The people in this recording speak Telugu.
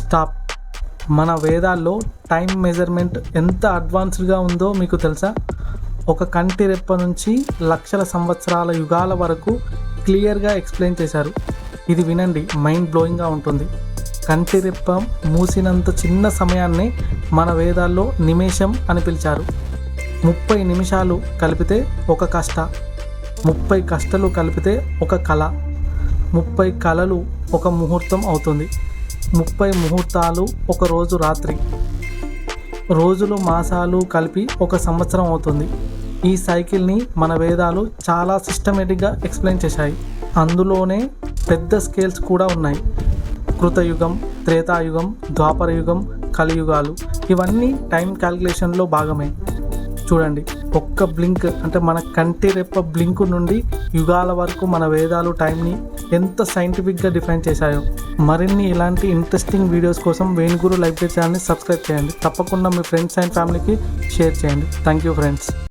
స్టాప్. మన వేదాల్లో టైం మెజర్మెంట్ ఎంత అడ్వాన్స్డ్గా ఉందో మీకు తెలుసా? ఒక కంటి రెప్ప నుంచి లక్షల సంవత్సరాల యుగాల వరకు క్లియర్గా ఎక్స్ప్లెయిన్ చేశారు. ఇది వినండి మైండ్ బ్లోయింగ్గా ఉంటుంది. కంటి రెప్ప మూసినంత చిన్న సమయాన్ని మన వేదాల్లో నిమేషం అని పిలిచారు. ముప్పై నిమిషాలు కలిపితే ఒక కష్ట ముప్పై కష్టలు కలిపితే ఒక కళ ముప్పై కళలు ఒక ముహూర్తం అవుతుంది. ముప్పై ముహూర్తాలు ఒక రోజు రాత్రి. రోజులు మాసాలు కలిపి ఒక సంవత్సరం అవుతుంది. ఈ సైకిల్ని మన వేదాలు చాలా సిస్టమేటిక్గా ఎక్స్ప్లెయిన్ చేశాయి. అందులోనే పెద్ద స్కేల్స్ కూడా ఉన్నాయి. కృతయుగం త్రేతాయుగం ద్వాపరయుగం కలియుగాలు ఇవన్నీ టైం క్యాలిక్యులేషన్లో భాగమే. చూడండి ఒక్క బ్లింక్ అంటే మన కంటి రెప్ప బ్లింక్ నుండి యుగాల వరకు మన వేదాలు టైంని ఎంత సైంటిఫిక్గా డిఫైన్ చేశాయో. మరిన్ని ఇలాంటి ఇంట్రెస్టింగ్ వీడియోస్ కోసం వేణుగురు లైబ్రరీ ఛానల్ని సబ్స్క్రైబ్ చేయండి. తప్పకుండా మీ ఫ్రెండ్స్ అండ్ ఫ్యామిలీకి షేర్ చేయండి. Thank you friends